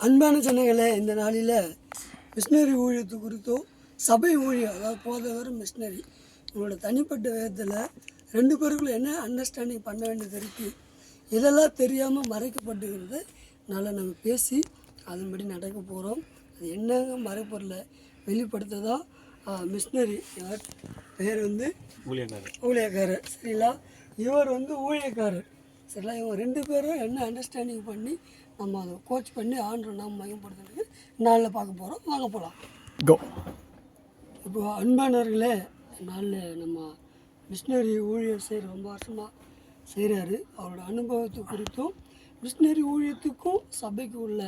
அன்பான சொன்னங்களே இந்த நாளில் மிஷினரி ஊழியத்து குறித்தும் சபை ஊழியம் அதாவது போதவர் மிஷினரி உங்களோட தனிப்பட்ட விதத்தில் ரெண்டு பேருக்குள்ள என்ன அண்டர்ஸ்டாண்டிங் பண்ண வேண்டியது இருக்குது இதெல்லாம் தெரியாமல் மறைக்கப்பட்டுகிறது அதனால் நம்ம பேசி அதன்படி நடக்க போகிறோம் அது என்னங்க மறைப்பொருளை வெளிப்படுத்த தான் மிஷினரி பேர் வந்து ஊழியக்காரர். ஊழியக்காரர் சரிங்களா? இவர் வந்து ஊழியக்காரர். சரிங்களா? இவங்க ரெண்டு பேரும் என்ன அண்டர்ஸ்டாண்டிங் பண்ணி நம்ம அதை கோச் பண்ணி ஆண்டு நாம் மையப்படுத்துறதுக்கு நாளில் பார்க்க போகிறோம் வாங்க போகலாம் கோ இப்போ அன்பானவர்களே நாளில் நம்ம மிஷினரி ஊழியர் செய்கிற ரொம்ப வருஷமாக செய்கிறாரு அவரோட அனுபவத்தை குறித்தும் மிஷினரி ஊழியத்துக்கும் சபைக்கு உள்ள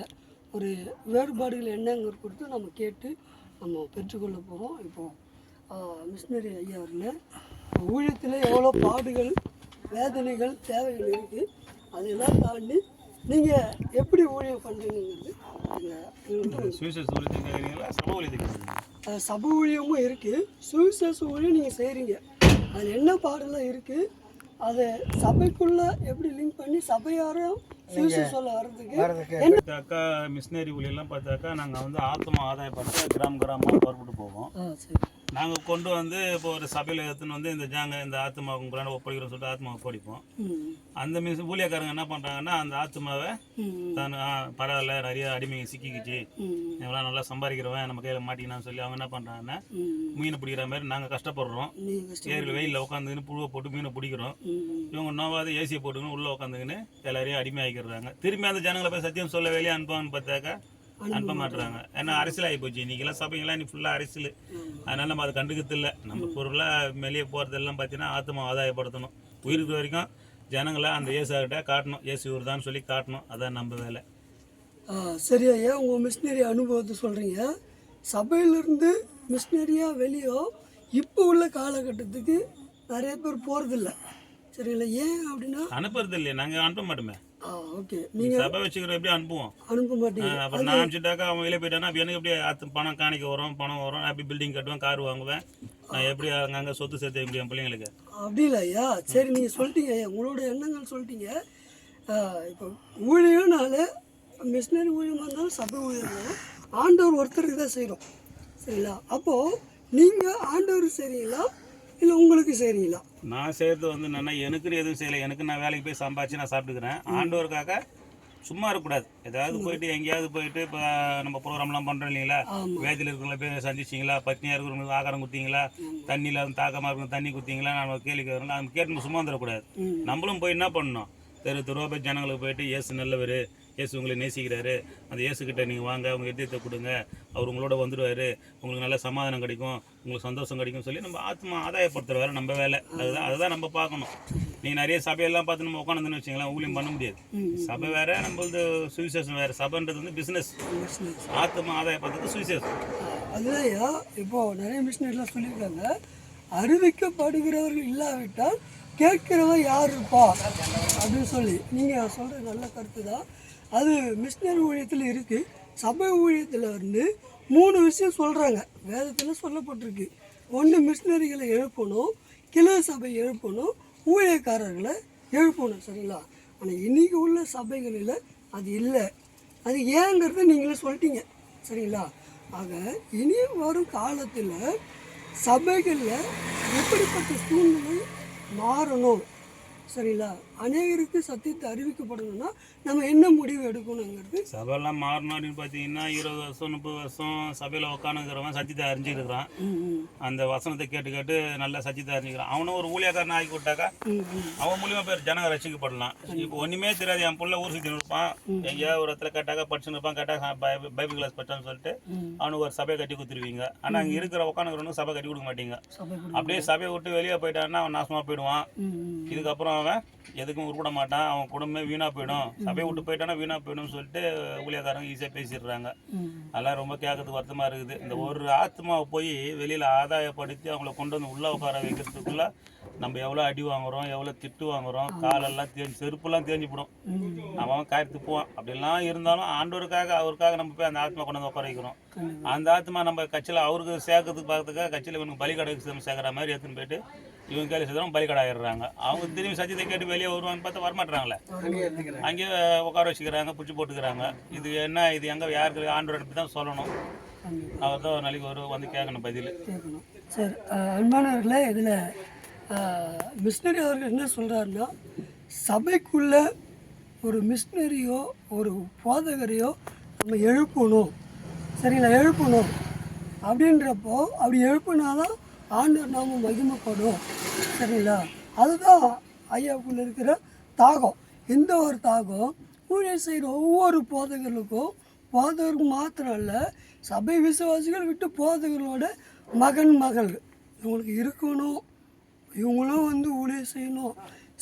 ஒரு வேறுபாடுகள் என்னங்கிற குறித்து நம்ம கேட்டு நம்ம பெற்றுக்கொள்ள போகிறோம் இப்போது மிஷினரி ஐயா அவர்களே ஊழியத்தில் எவ்வளோ பாடுகள் வேதனைகள் தேவைகள் இருக்குது அதையெல்லாம் தாண்டி நீங்கள் எப்படி ஊழியம் பண்ணுறீங்கிறது சபை ஊழியமும் இருக்குது சுவிசேஷ ஊழியம் நீங்கள் செய்கிறீங்க அதில் என்ன பாடெல்லாம் இருக்குது அதை சபைக்குள்ளே எப்படி லிங்க் பண்ணி சபையாரும் பார்த்தாக்கா மிஷினரி ஊழியெல்லாம் பார்த்தாக்கா நாங்கள் வந்து ஆத்மா ஆதாயப்படுத்த கிராம கிராமமாக புறப்பட்டு போவோம். நாங்கள் கொண்டு வந்து இப்போ ஒரு சபையில் எடுத்துன்னு வந்து இந்த ஜாங்க இந்த ஆத்மா உங்களால் ஒப்படைக்கிறோம்னு சொல்லிட்டு ஆத்மாவை ஒப்படைப்போம் அந்த மிஸ் ஊழியக்காரங்க என்ன பண்ணுறாங்கன்னா அந்த ஆத்மாவை தான் ஆ, பரவாயில்ல நிறைய அடிமைங்க சிக்கிக்கிச்சு. ம் நல்லா சம்பாதிக்கிறவன் நம்ம கையில் மாட்டிக்கினான்னு சொல்லி அவங்க என்ன பண்ணுறாங்கன்னா மீனை பிடிக்கிற மாதிரி நாங்கள் கஷ்டப்படுறோம். ஏரியில் வெயிலில் உட்காந்துக்கின்னு புழுவை போட்டு மீனை பிடிக்கிறோம். இவங்க நோவாவது ஏசியை போட்டுக்கணும் உள்ளே உட்காந்துக்கின்னு எல்லாரையும் அடிமை ஆகிக்கிறாங்க திரும்பி அந்த ஜனங்களை போய் சத்தியம் சொல்ல வெளியே அனுப்புவான்னு பார்த்தாக்கா அனுப்ப மாட்டுறாங்க ஏன்னா அரசியல் ஆகி போச்சு. இன்னைக்கெல்லாம் சபைங்கெல்லாம் நீ ஃபுல்லாக அரசியல். அதனால நம்ம அதை கண்டுக்கிறது இல்லை நம்ம பொருளாக வெளியே போகிறதெல்லாம் பார்த்தீங்கன்னா ஆத்மா ஆதாயப்படுத்தணும். உயிருக்கு வரைக்கும் ஜனங்களை அந்த இயேசுகிட்ட காட்டணும். இயேசு இவர் தான் சொல்லி காட்டணும். அதான் நம்ம வேலை. ஆ சரி ஐயா உங்கள் மிஷினரி அனுபவத்தை சொல்கிறீங்க சபையிலேருந்து மிஷினரியாக வெளியோ இப்போ உள்ள காலகட்டத்துக்கு நிறைய பேர் போகிறதில்ல சரிங்களா? ஏன் அப்படின்னா அனுப்புறது இல்லையே நாங்கள் அனுப்ப மாட்டோமே. ஓகே. நீங்கள் சபை வச்சுக்கிறோம் எப்படி அனுப்புவோம்? அனுப்ப மாட்டீங்க. அப்புறம் நான் அனுப்பிச்சிட்டாக்கா அவன் வெளியே போயிட்டானா அப்போ எனக்கு எப்படி பணம் காணிக்க வரும் பணம் வரும் நான் எப்படி பில்டிங் கட்டுவேன் கார் வாங்குவேன் நான் எப்படி அங்கங்கே சொத்து சேர்த்து முடியும் என் பிள்ளைங்களுக்கு? அப்படி இல்லை ஐயா. சரி நீங்கள் சொல்லிட்டீங்க ஐயா. உங்களோட எண்ணங்கள் சொல்லிட்டீங்க. இப்போ ஊழியம்னால மிஷினரி ஊழியமாக இருந்தாலும் சபை ஊழியம் ஆண்டவர் ஒருத்தருக்கு தான் செய்கிறோம் சரிங்களா? அப்போது நீங்கள் ஆண்டவர் செய்கிறீங்களா இல்லை உங்களுக்கு செய்கிறீங்களா நான் செய்கிறது வந்து என்னென்னா எனக்குன்னு எதுவும் செய்யலை. எனக்கு நான் வேலைக்கு போய் சம்பாதிச்சு நான் சாப்பிட்டுக்கிறேன். ஆண்டவருக்காக சும்மா இருக்கக்கூடாது. ஏதாவது போயிட்டு எங்கேயாவது போயிட்டு இப்போ நம்ம ப்ரோக்ராம்லாம் பண்ணுறோம் இல்லைங்களா? வேதியில் இருக்கிறவங்கள போய் சந்திச்சிங்களா? பட்னியாக இருக்கிறவங்களுக்கு ஆகாரம் கொடுத்தீங்களா தண்ணியில் வந்து தாக்கமாக இருக்கும் தண்ணி கொடுத்தீங்களா நான் கேள்வி கேட்குறோம் நம்ம கேட்டு சும்மா வந்துடக்கூடாது. நம்மளும் போய் என்ன பண்ணணும்? தெரு தெருவா போய் ஜனங்களுக்கு போயிட்டு இயேசு நல்லவர் இயேசு உங்களை நேசிக்கிறாரு. அந்த இயேசுக்கிட்ட நீங்கள் வாங்க உங்கள் இதயத்தை கொடுங்க. அவர் உங்களோட வந்துடுவார் உங்களுக்கு நல்ல சமாதானம் கிடைக்கும். உங்களுக்கு சந்தோஷம் கிடைக்கும் சொல்லி நம்ம ஆத்மா ஆதாயப்படுத்துற நம்ம வேலை. அதுதான் அதுதான் நம்ம பார்க்கணும். நீங்கள் நிறைய சபையெல்லாம் பார்த்து நம்ம உட்காந்துன்னு வச்சுக்கலாம் ஊழியம் பண்ண முடியாது. சபை வேற நம்மளது சுவிசேஷம் வேற. சபைன்றது வந்து பிஸ்னஸ் ஆத்மா ஆதாயப்படுத்துறது சுவிசேஷம். அதுதான் இப்போ இப்போது நிறைய மிஷினரிலாம் சொல்லியிருக்காங்க அறிவிக்கப்படுகிறவர்கள் இல்லாவிட்டால் கேட்கிறவன் யார் இருப்பா? அப்படின்னு சொல்லி. நீங்கள் சொல்கிற நல்ல கருத்து தான் அது மிஷினரி ஊழியத்தில் இருக்குது சபை ஊழியத்தில் வந்து மூணு விஷயம் சொல்கிறாங்க வேதத்தில் சொல்லப்பட்டிருக்கு. ஒன்று மிஷினரிகளை எழுப்பணும் கிளை சபை எழுப்பணும் ஊழியக்காரர்களை எழுப்பணும் சரிங்களா? ஆனால் இன்றைக்கி உள்ள சபைகளில் அது இல்லை. அது ஏங்கிறத நீங்களே சொல்லிட்டீங்க சரிங்களா? ஆக இனி வரும் காலத்தில் சபைகளில் எப்படிப்பட்ட சூழ்நிலை மாறணும் சரிங்களா? அநேகருக்கு சத்தியத்தை அறிவிக்கப்படணும்னா நம்ம என்ன முடிவு எடுக்கணுங்கிறது சபையெல்லாம் மாறணும் அப்படின்னு பார்த்தீங்கன்னா இருபது வருஷம் முப்பது வருஷம் சபையில் உட்காந்துக்கிறவன் சத்தியத்தை அறிஞ்சிருக்கிறான். அந்த வசனத்தை கேட்டு கேட்டு நல்லா சத்தியத்தை அறிஞ்சிக்கிறான் அவனும் ஒரு ஊழியக்காரன் ஆக்கி விட்டாக்கா. அவன் மூலியமா பேர் ஜனங்க ரசிக்கப்படலாம் இப்போ ஒண்ணுமே தெரியாது என் புள்ள ஊர் சுற்றி இருப்பான். எங்கேயாவது ஒரு இடத்துல கேட்டாக்கா படிச்சுன்னு இருப்பான் கேட்டா பை- பைபிள் கிளாஸ் படிச்சான்னு சொல்லிட்டு. அவனுக்கு ஒரு சபையை கட்டி கொடுத்துருவீங்க. ஆனா அங்க இருக்கிற உட்காந்துக்கிறவனுக்கு சபை கட்டி கொடுக்க மாட்டீங்க. அப்படியே சபையை விட்டு வெளியே போயிட்டான்னா அவன் நாசமா போயிடுவான். இதுக்கப்புறம் அவன் எதுக்கும் உருப்பட மாட்டான் அவன் குடும்பமே வீணாக போயிடும். சபையை விட்டு போயிட்டானா வீணாக போயிடும்னு சொல்லிட்டு ஊழியக்காரங்க ஈஸியாக பேசிடுறாங்க. அதெல்லாம் ரொம்ப கேட்கறதுக்கு வருத்தமாக இருக்குது. இந்த ஒரு ஆத்மாவை போய் வெளியில் ஆதாயப்படுத்தி அவங்கள கொண்டு வந்து உள்ள உட்கார வைக்கிறதுக்குள்ள நம்ம எவ்வளோ அடி வாங்குறோம் எவ்வளோ திட்டு வாங்குறோம் காலெல்லாம் தேஞ்சு செருப்புலாம் தேஞ்சுப்படும் அவன் காய் போவான். அப்படிலாம் இருந்தாலும் ஆண்டவருக்காக அவருக்காக நம்ம போய் அந்த ஆத்மா கொண்டு வந்து உட்கார வைக்கிறோம். அந்த ஆத்மா நம்ம கட்சியில் அவருக்கு சேர்க்கறதுக்கு பார்க்கறதுக்காக கட்சியில் இவனுக்கு பலி கடைக்கு சேர்க்குற மாதிரி எடுத்துன்னு போயிட்டு இவங்க கேள்வி செய்தவங்க பலிக்கடை ஆயிடுறாங்க. அவங்க திரும்பி சத்தியத்தை கேட்டு வெளியே வருவான்னு பார்த்தா வரமாட்டாங்களே அங்கேயே உட்கார வச்சுக்கிறாங்க பிடிச்சி போட்டுக்கிறாங்க. இது என்ன இது எங்கே யாருக்கு ஆண்டோர் எடுத்து தான் சொல்லணும். அவர் தான் ஒரு நாளைக்கு ஒரு வந்து கேட்கணும் பதில். சரி அன்பானவர்களே இதில் மிஷினரி அவர்கள் என்ன சொல்கிறாருன்னா சபைக்குள்ள ஒரு மிஷினரியோ ஒரு போதகரையோ நம்ம எழுப்பணும். சரிங்களா? எழுப்பணும். அப்படின்றப்போ அப்படி எழுப்புனாதான் ஆண்டவர் நாம மகிமைப்படும். சரிங்களா? அதுதான் ஐயாவுக்குள்ள இருக்கிற தாகம். இந்த ஒரு தாகம்? ஊழியர் செய்கிற ஒவ்வொரு போதகர்களுக்கும் போதகருக்கு மாத்திரம் இல்லை சபை விசுவாசிகள் விட்டு போதகர்களோட மகன் மகள். இவங்களுக்கு இருக்கணும். இவங்களும் வந்து ஊழியர் செய்யணும்.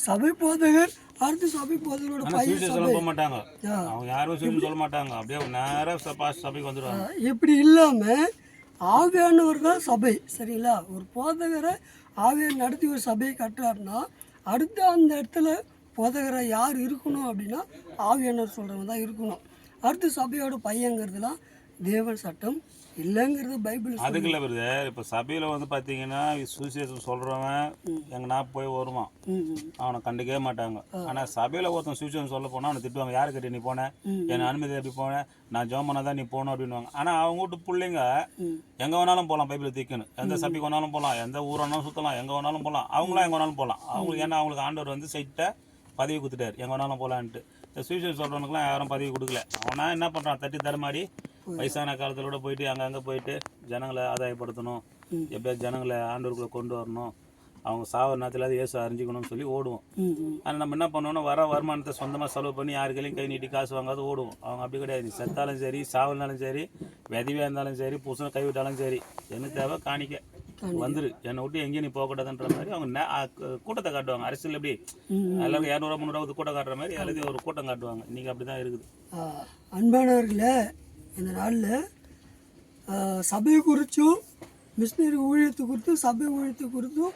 சபை போதகர் அடுத்து சபை போதகரோட பையன் சொல்ல மாட்டாங்க. அவங்க யாரும் சொல்லி மாட்டாங்க. அப்படியே நேராக சபைக்கு வந்துடுவாங்க. இப்படி இல்லாமல் ஆவியானவர் தான் சபை. சரிங்களா? ஒரு போதகரை ஆவியார் நடத்தி ஒரு சபையை கட்டுறாருன்னா அடுத்து அந்த இடத்துல போதகரை யார் இருக்கணும் அப்படின்னா ஆவியானவர் சொல்கிறவங்க தான் இருக்கணும். அடுத்து சபையோட பையங்கிறதுலாம் தேவன் சட்டம். இல்லைங்கிறது பைபிள். அதுக்குள்ள வருது இப்போ சபையில் வந்து பார்த்தீங்கன்னா சுவிசேஷம் சொல்கிறவன் எங்கன்னா போய் வருவான். அவனை கண்டுக்கவே மாட்டாங்க. ஆனால் சபையில் ஒருத்தன் சுவிசேஷம் சொல்ல போனால் அவனை திட்டுவாங்க. யாரு கட்டி நீ போன? என்னை அனுமதி எப்படி போனேன் நான் ஜோம் பண்ணா தான் நீ போகணும் அப்படின்வாங்க ஆனால் அவங்க வீட்டு பிள்ளைங்க எங்கே வேணாலும் போகலாம் பைபிள் தீக்கணும். எந்த சபைக்கு வேணாலும் போகலாம் எந்த ஊர் வேணாலும் சுற்றலாம் எங்கே வேணாலும் போகலாம். அவங்களாம் எங்கே வேணாலும் போகலாம். அவங்களுக்கு ஏன்னா அவங்களுக்கு ஆண்டவர் வந்து சைட்டாக பதவி கொடுத்துட்டாரு. எங்கே வேணாலும் போகலான்ட்டு. இந்த சுவிசேஷம் சொல்கிறவனுக்குலாம் யாரும் பதவி கொடுக்கல. அவனா என்ன பண்ணுறான் தட்டி தரமாடி வயசான காலத்தோட போயிட்டு அங்கங்கே போயிட்டு ஜனங்களை ஆதாயப்படுத்தணும். எப்படியாவது ஜனங்களை ஆண்டவருக்குள்ளே கொண்டு வரணும். அவங்க சாவர நேரத்தில் இயேசு அறிஞ்சிக்கணும்னு சொல்லி ஓடுவோம். ஆனால் நம்ம என்ன பண்ணோம்னா வர வருமானத்தை சொந்தமாக செலவு பண்ணி யாருக்கையும் கை நீட்டி காசு வாங்காத ஓடுவோம். அவங்க அப்படி கிடையாது. நீ செத்தாலும் சரி சாவல்னாலும் சரி விதவியாக இருந்தாலும் சரி புதுசாக கைவிட்டாலும் சரி என்ன தேவை காணிக்க. வந்துரு. என்னை விட்டு எங்கேயும் நீ போகக்கூடாதுன்ற மாதிரி அவங்க கூட்டத்தை காட்டுவாங்க. அரசியல் எப்படி? எல்லாரும் இரநூறுவா முந்நூறுவா கூட்டம் காட்டுற மாதிரி எல்லாத்தையும் ஒரு கூட்டம் காட்டுவாங்க. இன்னைக்கு அப்படி தான் இருக்குது அன்பானவர்களே இந்த நாளில் சபை குறித்தும் மிஷினரி ஊழியத்தை குறித்தும் சபை ஊழியத்தை குறித்தும்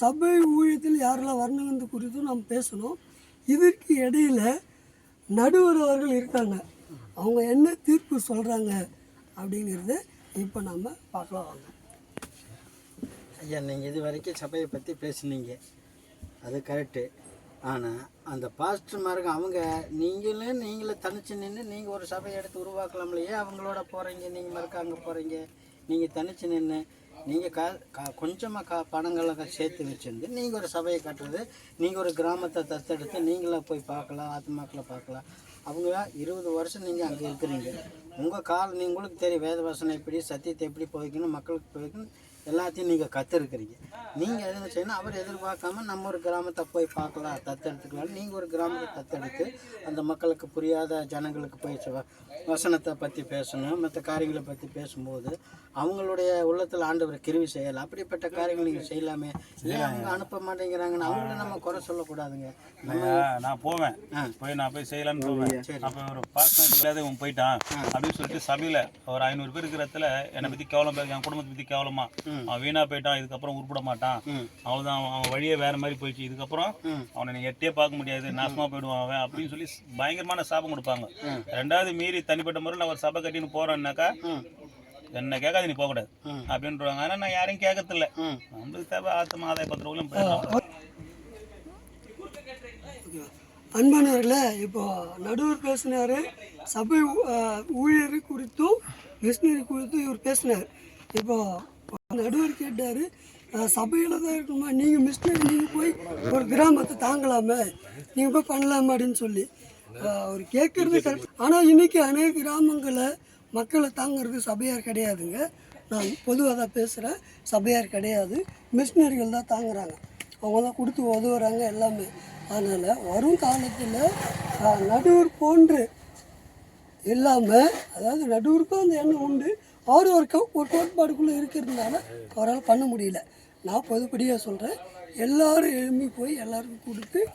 சபை ஊழியத்தில் யாரெல்லாம் வரணுங்கிறது குறித்தும் நாம் பேசணும். இதற்கு இடையில நடுவர் அவர்கள் இருக்காங்க. அவங்க என்ன தீர்ப்பு சொல்கிறாங்க அப்படிங்கிறத இப்போ நாம் பார்க்கலாம் வாங்க. ஐயா நீங்கள் இது வரைக்கும் சபையை பற்றி பேசுனீங்க. அது கரெக்டு ஆனால் அந்த பாஸ்டர்மாருங்க அவங்க நீங்களே நீங்களே தனிச்சு நின்று நீங்கள் ஒரு சபையை எடுத்து உருவாக்கலாம் இல்லையா அவங்களோட போகிறீங்க நீங்கள் மறுக்க அங்கே போகிறீங்க நீங்கள் தனிச்சு நின்று நீங்கள் கா கா கொஞ்சமாக கா பணங்களை சேர்த்து வச்சுருந்து நீங்கள் ஒரு சபையை கட்டுறது நீங்கள் ஒரு கிராமத்தை தத்தெடுத்து நீங்களாக போய் பார்க்கலாம் ஆத்மாக்களை பார்க்கலாம். அவங்க இருபது வருஷம் நீங்கள் அங்கே இருக்கிறீங்க. உங்கள் கால் நீங்களுக்கு தெரியும் வேத வாசனை எப்படி சத்தியத்தை எப்படி போய்க்கணும் மக்களுக்கு போய்க்கணும் எல்லாத்தையும் நீங்கள் கற்றுருக்கிறீங்க நீங்கள் எதுவும் செய்யணும்? அவர் எதிர்பார்க்காம நம்ம ஒரு கிராமத்தை போய் பார்க்கலாம் தத்தெடுத்துக்கலாம் நீங்கள் ஒரு கிராமத்தை தத்தெடுத்து அந்த மக்களுக்கு புரியாத ஜனங்களுக்கு போய் வசனத்தை பற்றி பேசணும் மற்ற காரியங்களை பற்றி பேசும்போது அவங்களுடைய உள்ளத்தில் ஆண்டவர் கிருவி செய்யலாம் அப்படிப்பட்ட காரியங்கள் நீங்கள் செய்யலாமே? ஏன் அவங்க அனுப்ப மாட்டேங்கிறாங்கன்னு அவங்கள நம்ம குறை சொல்லக்கூடாதுங்க. நான் போவேன். போய் நான் போய் செய்யலாம்னு போவேன் அப்போ ஒரு இல்லாத இவன் போயிட்டான் அப்படின்னு சொல்லிட்டு சபையில் ஒரு ஐநூறு பேர் இருக்கிற இடத்துல என்னை பற்றி கேவலம் என் குடும்பத்தை பற்றி கேவலமா. அவன் வீணா போயிட்டான் இதுக்கப்புறம் உருப்பிட மாட்டான். அவன்தான் அவன் அவன் வழியே வேற மாதிரி போயிடுச்சு. இதுக்கப்புறம் அவனை நீ எட்டே பார்க்க முடியாது நாசமா போயிடுவான் அவன் அப்படின்னு சொல்லி பயங்கரமான சாபம் கொடுப்பாங்க. ரெண்டாவது மீறி தனிப்பட்ட முறையில் அவர் சபை கட்டின்னு போறேன்னாக்கா என்ன கேட்காது நீ போகக்கூடாது. அப்படின்றவாங்க ஆனால் நான் யாரையும் கேட்கறதில்ல. நம்மளுக்கு தேவை ஆத்மா ஆதாய பத்திரம் போயிடலாம். அன்பானவர்களே இப்போ நடுவர் பேசினார் சபை ஊழியர் குறித்தும் மிஷினரி குறித்தும் இவர் பேசினார். நடுவர் கேட்டார் சபையில் தான் இருக்கணுமா? நீங்கள் மிஷினரி நீங்கள் போய் ஒரு கிராமத்தை தாங்கலாமே. நீங்கள் போய் பண்ணலாமா அப்படின்னு சொல்லி. அவர் கேட்குறது கரெக்ட். ஆனால் இன்றைக்கி அநேக கிராமங்களில் மக்களை தாங்கிறது சபையார் கிடையாதுங்க. நான் பொதுவாக தான் பேசுகிறேன் சபையார் கிடையாது. மிஷினரிகள் தான் தாங்குறாங்க. அவங்க தான் கொடுத்து உதவுறாங்க எல்லாமே. அதனால் வரும் காலத்தில் நடுவர் போன்று இல்லாமல் அதாவது நடுவருக்கும் அந்த எண்ணம் உண்டு. அவர் ஒரு ஒரு கோட்பாடுக்குள்ளே இருக்கிறதுனால அவரால் பண்ண முடியல. நான் பொதுப்படியாக சொல்கிறேன் எல்லோரும் எழும்பி போய் எல்லாருக்கும் கொடுத்து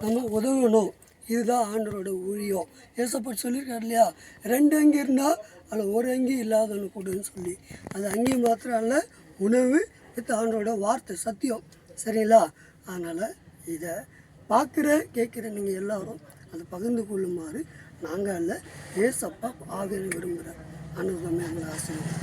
நம்ம உதவணும். இதுதான் ஆண்டவரோட ஊழியம். ஏசப்பட்டு சொல்லியிருக்காரு இல்லையா? ரெண்டு அங்கி இருந்தால் அதில் ஒரு அங்கி இல்லாதவனு கொடுன்னு சொல்லி. அது அங்கி மாத்திரம் அல்ல உணவு வித் ஆண்டரோட வார்த்தை சத்தியம். சரிங்களா? அதனால் இதை பார்க்குற கேட்குற நீங்கள் எல்லோரும் அதை பகிர்ந்து கொள்ளுமாறு நாங்கள் அல்ல ஏசப்பா ஆக விரும்புகிறேன் అనుభవం రాసింది